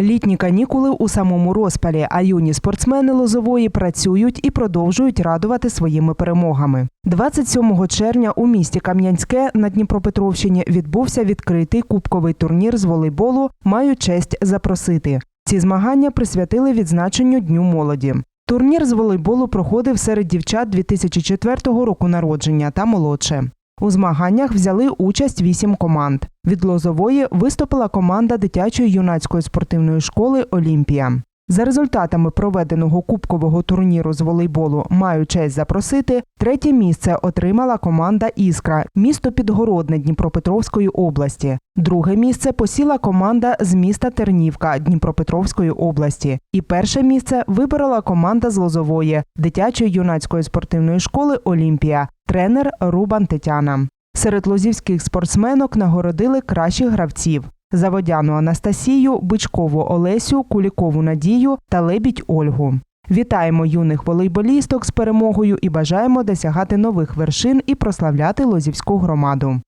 Літні канікули у самому розпалі, а юні спортсмени Лозової працюють і продовжують радувати своїми перемогами. 27 червня у місті Кам'янське на Дніпропетровщині відбувся відкритий кубковий турнір з волейболу. Маю честь запросити. Ці змагання присвятили відзначенню Дню молоді. Турнір з волейболу проходив серед дівчат 2004 року народження та молодше. У змаганнях взяли участь вісім команд. Від Лозової виступила команда дитячої юнацької спортивної школи Олімпія. За результатами проведеного кубкового турніру з волейболу маю честь запросити. Третє місце отримала команда Іскра, місто Підгородне Дніпропетровської області. Друге місце посіла команда з міста Тернівка Дніпропетровської області. І перше місце виборола команда з Лозової дитячої юнацької спортивної школи Олімпія, тренер Рубан Тетяна. Серед лозівських спортсменок нагородили кращих гравців. Заводяну Анастасію, Бичкову Олесю, Кулікову Надію та Лебідь Ольгу. Вітаємо юних волейболісток з перемогою і бажаємо досягати нових вершин і прославляти Лозівську громаду.